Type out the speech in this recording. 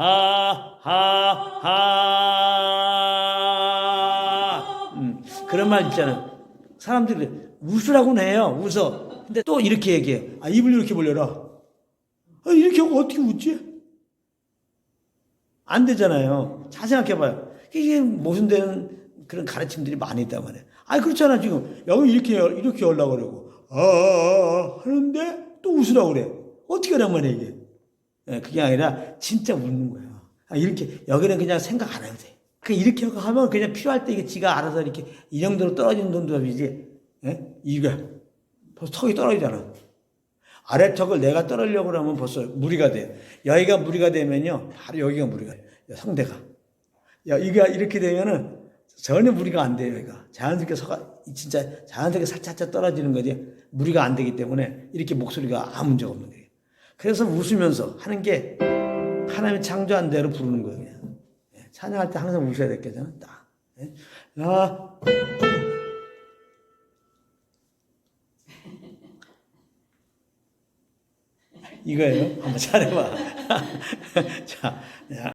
하, 하, 하. 음, 그런 말 있잖아. 사람들이 웃으라고는 해요. 웃어. 근데 또 이렇게 얘기해. 아, 입을 이렇게 벌려라. 아, 이렇게 하고 어떻게 웃지? 안 되잖아요. 잘 생각해봐요. 이게 데는 그런 가르침들이 많이 있단 말이에요. 아니, 그렇잖아, 지금. 여기 이렇게, 이렇게 하려고 그러고, 아, 아, 아, 하는데 또 웃으라고 그래. 어떻게 하란 말이야, 이게. 예, 그게 아니라 진짜 웃는 거야. 아, 이렇게, 여기는 그냥 생각 안 해도 돼. 그 이렇게 하면 그냥 필요할 때 이게 지가 알아서 이렇게 이 정도로 떨어지는. 예? 이게 벌써 턱이 떨어지잖아. 아래 턱을 내가 떨으려고 그러면 벌써 무리가 돼. 여기가 무리가 되면요. 바로 여기가 무리가 돼요. 성대가. 야, 이게 이렇게 되면은 전혀 무리가 안 돼요, 여기가. 자연스럽게 서가, 진짜 자연스럽게 살짝 떨어지는 거지. 무리가 안 되기 때문에 이렇게 목소리가 아무 문제가 없는 거예요. 그래서 웃으면서 하는 게 하나님이 창조한 대로 부르는 거예요. 예, 찬양할 때 항상 웃어야 됐겠잖아. 딱. 예? 야. 이거예요. 한번 잘해봐. 자, 야.